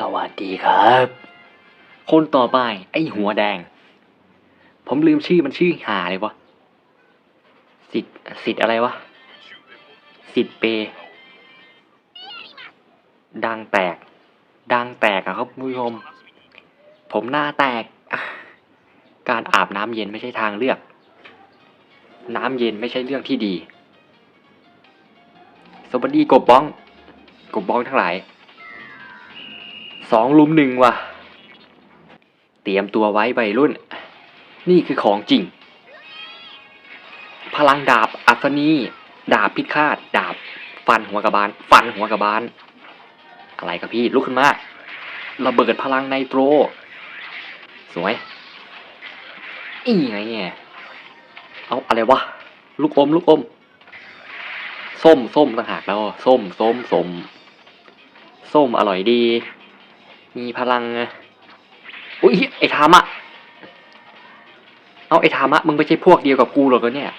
สวัสดีครับ คนต่อไป ไอ้หัวแดง ผมลืมชื่อมันชื่อหาเลยวะสิทธิ์สิทธิ์อะไรวะ สิทธิ์เป ดังแตก ดังแตกอะครับคุณผู้ชม ผมหน้าแตก การอาบน้ำเย็นไม่ใช่ทางเลือก น้ำเย็นไม่ใช่เรื่องที่ดี สวัสดีกบบ้อง กบบ้องทั้งหลาย สองลุมหนึ่งว่ะ เตรียมตัวไว้วัยรุ่น นี่คือของจริง พลังดาบอัศนี ดาบพิฆาต ดาบ ฟันหัวกระบาล ฟันหัวกระบาล อะไรครับพี่ ลุกขึ้นมา ระเบิดพลังไนโตร สวย อีไงเนี่ยเอาอะไรวะ ลูกอม ลูกอม ส้ม ส้มต่างหากแล้ว ส้ม ส้ม ส้ม ส้มอร่อยดี มีพลังไงอุ้ยไอ้ธรรมะเอาไอ้ธรรมะมึงไม่ใช่พวกเดียวกับกูหรอกเหรอเนี่ย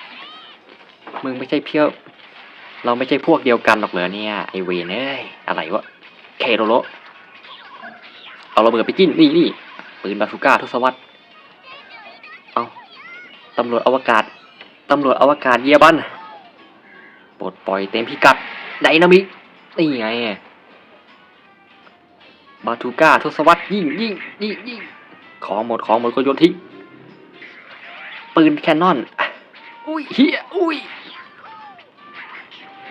มึงไม่ใช่เพี้ยว เราไม่ใช่พวกเดียวกันหรอกเหรอเนี่ยไอเวนเอ้ยอะไรวะเคโรโลเอาระเบิดไปกินนี่นี่ปืนบาซูก้าทศวรรษเอาตำรวจอวกาศตำรวจอวกาศเยียบันปลดปล่อยเต็มพิกัดไดนามิกนี่ไง บาทูก้าทศวรรษยิงยิงยิงยิงของหมดของหมดก็โยนทิ้งปืนแคนนอนอุ้ยเฮียอุ้ย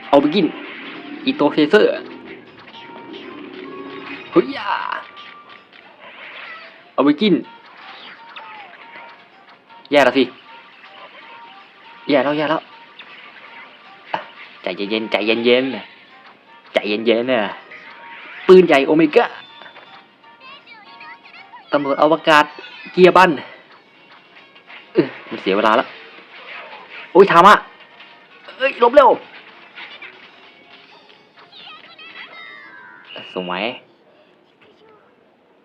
เอาไปกินอีโตเฟเซอร์เฮ้ยยาเอาไปกิน แย่แล้วสิ แย่แล้วแย่แล้วอะใจเย็นๆใจเย็นๆใจเย็นๆน่ะปืนใหญ่โอเมก้า ตำรวจอวกาศเกียร์บันเออมันเสียเวลาแล้วโอ้ยทามะเอ้ยลบเร็ว สมัย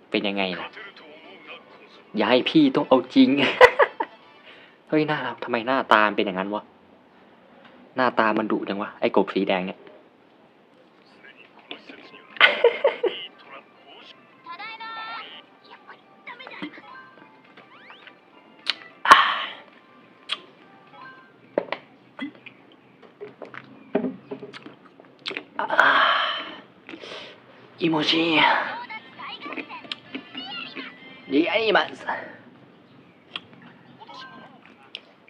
เป็นยังไงล่ะอย่าให้พี่ต้องเอาจริง เฮ้ยหน้าทำไมหน้าตามเป็นอย่างนั้นวะ หน้าตามันดุจังวะ ไอ้กบสีแดงเนี่ย 気持ちいいリアニマルズ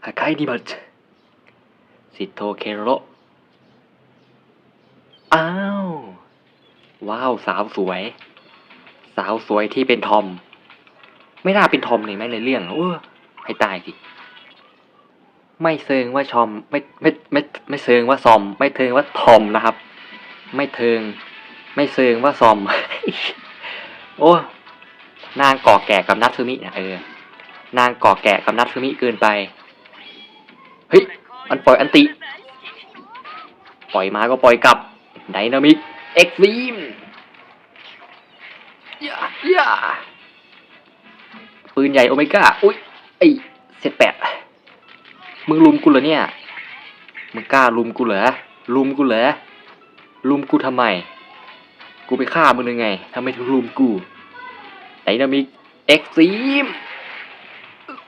破壊リマルズสิทโทเคโรอ้าว ว้าว สาวสวย สาวสวยที่เป็นทอม ไม่น่าเป็นทอมเลยแม่งในเรื่องเออให้ตายสิ ไม่เซิงว่าชอมไม่ไม่ไม่ไม่เซิงว่าซอม ไม่เทิงว่าทอมนะครับ ไม่เทิง ไม่เซิงว่าซอม โอ้นางก่อแก่กับนัทซึมินะเออ นางก่อแก่กับนัทซึมิเกินไปเฮ้ยมันปล่อยอันติ ปล่อยมาก็ปล่อยกลับไดนามิกเอ็กซ์วีมย่าย่าปืนใหญ่โอเมก้าอุ้ยไอเซตแปด มึงลุมกูเหรอเนี่ย มึงกล้าลุมกูเหรอ ลุมกูเหรอ ลุมกูทำไม กูไปฆ่ามึงยังไงทำไมถึงลุมกูไดนามิกเอ็กซ์ซีม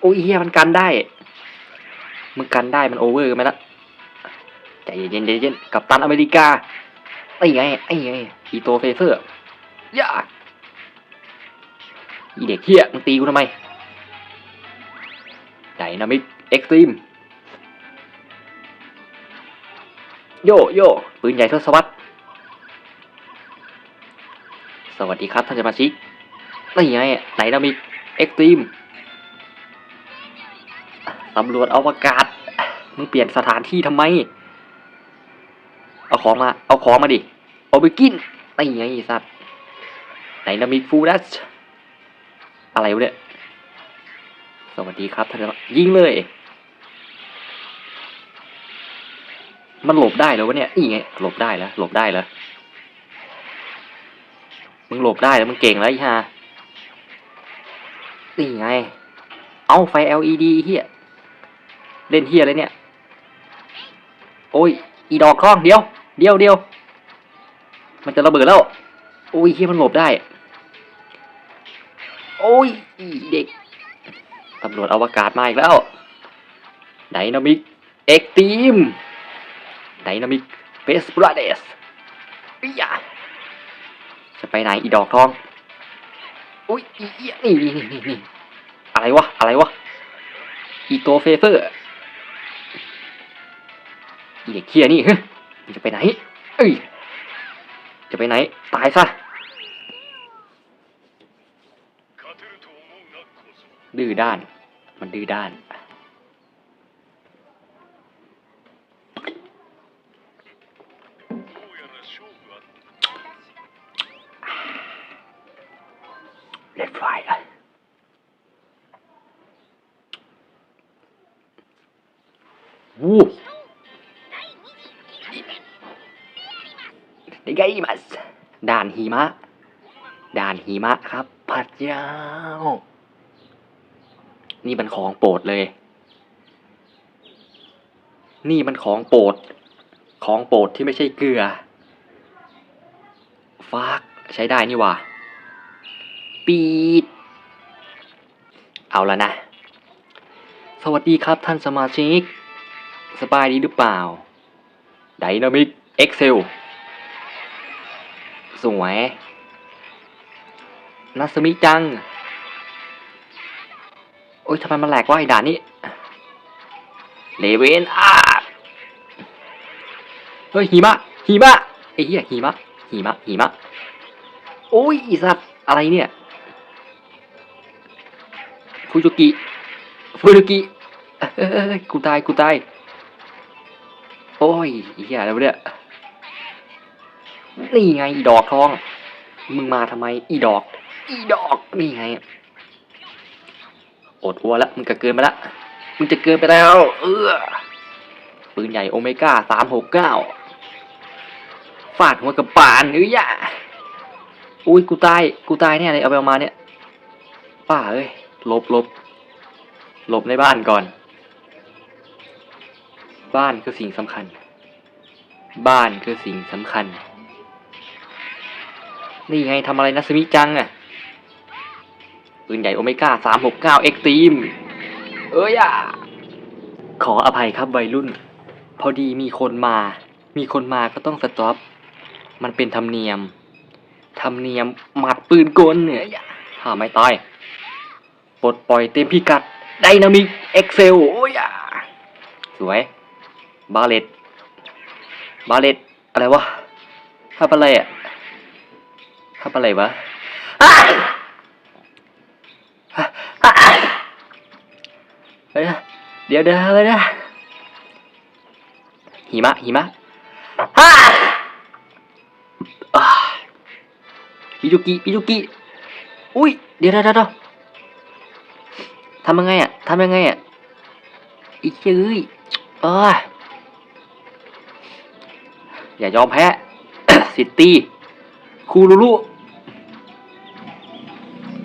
โอ้ยเฮียมันกันได้ มึงกันได้มันโอเวอร์กันไหมละใจเย็นๆใจเย็นกับตันอเมริกา ไอ้ไง ไอ้ไงอีโตเฟเซอร์ย่าอีเด็กเฮียมึงตีกูทำไมไดนามิกเอ็กซ์ตรีม โยโย่ปืนใหญ่ทศวรรษสวัสดีครับท่านสมาชิกนี่ไงไดนามิกเอ็กซ์ตรีมตำรวจอวกาศ มึงเปลี่ยนสถานที่ทำไม เอาของมา เอาของมาดิ เอาไปกินนี่ไงไอ้สัตว์ไดนามิกฟูดัสอะไรวะเนี่ย สวัสดีครับท่านยิงเลย มันหลบได้แล้ววะเนี่ยนี่ไงหลบได้แล้วหลบได้แล้วมึงหลบได้แล้วมึงเก่งแล้วอ้ห่านี่ไง เอาไฟ LED เฮียเล่นเฮียอะไรเนี่ย โอ้ย อีดอกคล้องเดียว เดียวเดียว มันจะระเบิดแล้ว โอ้ยเฮียมันหลบได้ โอ้ยอีเด็กตำรวจอวกาศมาอีกแล้ว ไดนามิก เอ็กทีม ไดนามิกเฟสบราเดสอียจะไปไหนอีดอกทอง อุ้ยอีเอียนี่นี่นี่นี่อะไรวะ อะไรวะ อีโตเฟเฟอร์อีเด็กเคียนี่เฮ้ยจะไปไหน เอ้ย จะไปไหน ตายซะ ดื้อด้าน มันดื้อด้าน ไมัสด่านหิมะ ด่านหิมะครับพระเจ้า นี่มันของโปรดเลย นี่มันของโปรด ของโปรดที่ไม่ใช่เกลือฟากใช้ได้นี่ว่า ปีด เอาแล้วนะ สวัสดีครับท่านสมาชิก สบายดีหรือเปล่า ไดนามิกเอ็กเซล สวยนัสมิจัง โอ๊ยทำไมมันแหลกวะไอ้ด่านนี้เลเวนอาเฮ้ยหิมะหิมะไอ้เหี้ยหิมะหิมะหิมะโอ้ยอีสัตว์อะไรเนี่ยฟูจุกิฟูจุกิกูตายกูตายโอ้ยเหี้ยอะไรวะเนี่ย นี่ไง อีดอกทอง มึงมาทำไม อีดอก อีดอก นี่ไง อดอัวแล้วมึงก็เกินไปล้วมึงจะเกินไปแล้ว เออปืนใหญ่โอเมก้าสามหกเก้าฟาดหัวกับปานเอ้ยอย่าอุ้ยกูตาย กูตายแน่เลยเอาไปเอามาเนี่ย ป้าเอ้ยหลบหลบหลบในบ้านก่อน บ้านคือสิ่งสำคัญ บ้านคือสิ่งสำคัญ นี่ไงทำอะไรนะสมิจังอะปืนใหญ่โอเมก้าสามหกเก้าเอ็กตีม เอ้ยอะขออภัยครับวัยรุ่น พอดีมีคนมา มีคนมาก็ต้องสต็อป มันเป็นธรรมเนียม ธรรมเนียมหมัดปืนกลเนี่ยอย่าถ้าไม่ตายปลดปล่อยเต็มพิกัดไดนามิกเอ็กเซลโอ้ยอะสวย บาเลตบาเลตอะไรวะทับอะไรอะ ทับอะไรวะเฮ้ยเดี๋ยวเดี๋ยวเลยนะหิมะหิมะอ้ายอ่าปิจุกิปิจุกิอุ้ยเดี๋ยวเดี๋ยวเดี๋ยวทำยังไงอะทำยังไงอะอีจื้ยเอออย่ายอมแพ้ซิตี้ คูลูลู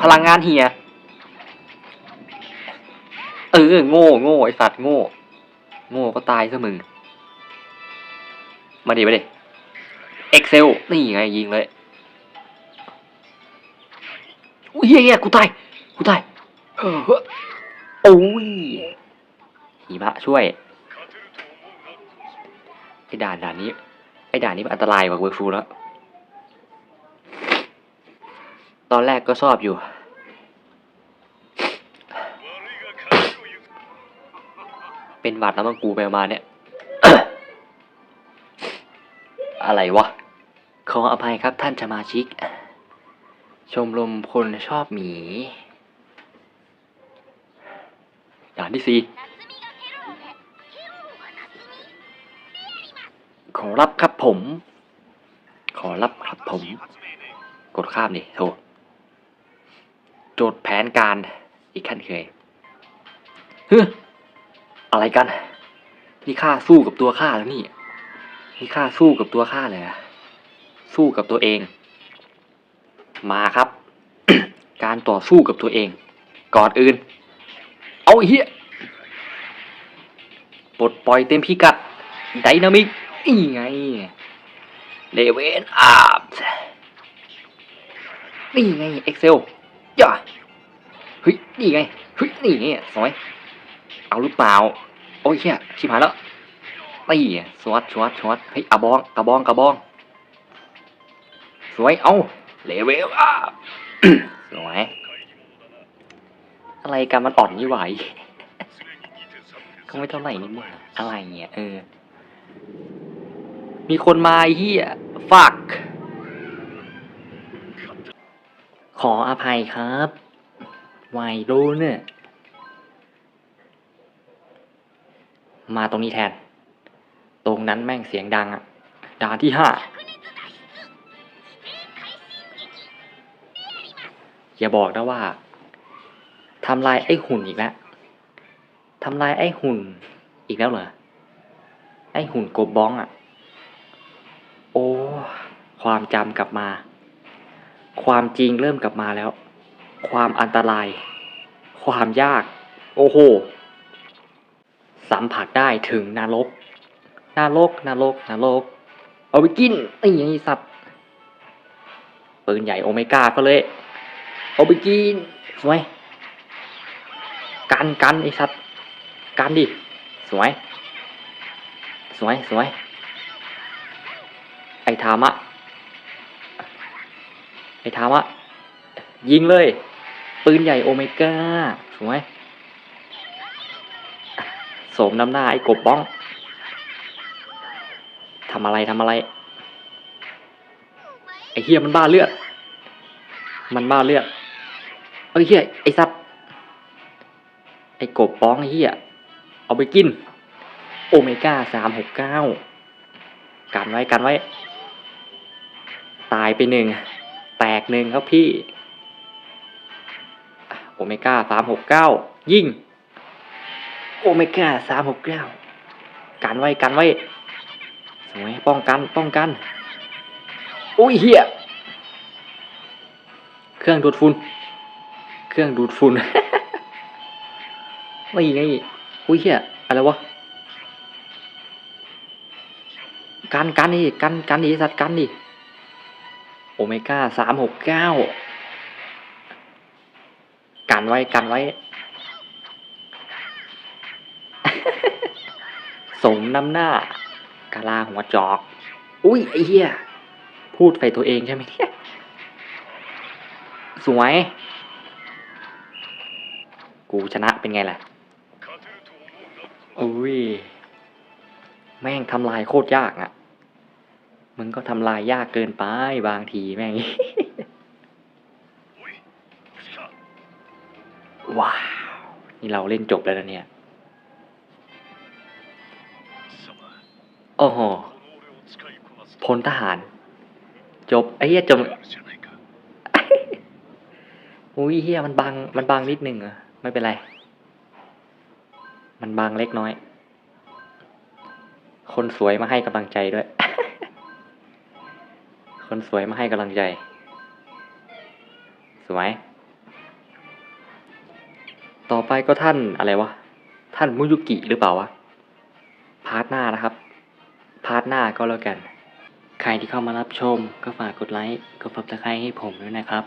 พลังงานเฮีย เออ โง่ โง่ ไอสัตว์โง่ โง่ก็ตายซะมึง มาดิมาดิเอ็กเซล นี่ไงยิงเลยอุ้ยเฮียกูตาย กูตาย เออโอ้ยหิมะช่วย ไอด่านด่านนี้ ไอด่านนี้มันอันตรายกว่าเวิร์ฟูแล้ว ตอนแรกก็ชอบอยู่ เป็นหวัดแล้วมังกูไปมาเนี่ย อะไรวะ ขออภัยครับท่านสมาชิก ชมรมคนชอบหมีด่านที่สี่ขอรับครับผม ขอรับครับผม กดข้ามดิโถโจทย์แผนการอีกขั้นเคยเฮ้ย อะไรกัน นี่ข้าสู้กับตัวข้าแล้วนี่ นี่ข้าสู้กับตัวข้าเลยอะสู้กับตัวเอง มาครับ การต่อสู้กับตัวเอง ก่อนอื่น เอาเฮียปลดปล่อยเต็มพิกัดไดนามิกนี่ไงเลเวนอัพนี่ไงเอ็กเซลย่าเฮ้ยนี่ไงเฮ้ยนี่ไงสวย เอาหรือเปล่า โอ้ยเฮียชิบหายแล้วนี่ไงสวัสดสวัสดสวัสดเฮ้ยอะบองกระบองกระบอง สวย เอาเลเวลอะสวยอะไรกันมันอ่อนยี่ไหวเขาไม่เท่าไหร่นี่มึงอะไรเงี้ยเออ มีคนมาเฮียฟักขออภัยครับ ไวรู้เนี่ย มาตรงนี้แทน ตรงนั้นแม่งเสียงดังอะด่าที่ห้าอย่าบอกนะว่าทำลายไอ้หุ่นอีกแล้วทำลายไอ้หุ่นอีกแล้วเหรอ ไอ้หุ่นโกบบ้องอะโอ้ ความจำกลับมา ความจริงเริ่มกลับมาแล้ว ความอันตราย ความยาก โอ้โห สัมผัสได้ถึงนรก นรก นรก นรก เอาไปกินไอ้ยังงสัตว์ปืนใหญ่โอเมก้าก็เลย เอาไปกินสวย กันกันไอ้สัตว์ กันดิ สวย สวย สวย ไอ้ทามะ ไอ้ทามะ ยิงเลย ปืนใหญ่โอเมก้า สวย สมน้ำหน้าไอ้กบบ้องทำอะไรทำอะไร ไอ้เฮียมันบ้าเลือด มันบ้าเลือดเอ้เฮียไอ้ซับไอ้กบป้องไอ้เฮียเอาไปกิน โอเมก้าสามหกเก้ากันไว้กันไว้ ตายไปหนึ่ง แตกหนึ่งครับพี่ โอเมก้าสามหกเก้ายิ่ง โอเมก้าสามหกเก้ากันไว้กันไว้สวยป้องกันป้องกันอุ้ยเฮียเครื่องดูดฝุ่นเครื่องดูดฝุ่นไม่ไงอุ้ยเฮียอะไรวะกันกันดิกันกันดิสัตว์กันดิโอเมก้าสามหกเก้ากันไว้กันไว้ สมน้ำหน้ากาลาหัวจอก อุ้ยไอ้เหี้ย พูดใส่ตัวเองใช่ไหมเนี่ยสวย กูชนะเป็นไงล่ะ อุ้ย แม่งทำลายโคตรยากอะ่ะ มึงก็ทำลายยากเกินไปบางทีแม่งว้าว นี่เราเล่นจบแล้วนะเนี่ย โอ้โหพลทหาร จบไอ้เหี้ยจบอุ้ยเฮียมันบังมันบังนิดนึงอะไม่เป็นไร มันบังเล็กน้อย คนสวยมาให้กำลังใจด้วย คนสวยมาให้กำลังใจ สวย ต่อไปก็ท่านอะไรวะ ท่านมุยุกิหรือเปล่าวะ พาร์ทหน้านะครับ พาร์ทหน้าก็แล้วกัน ใครที่เข้ามารับชมก็ฝากกดไลค์ กดซับสไครต์ให้ผมด้วยนะครับ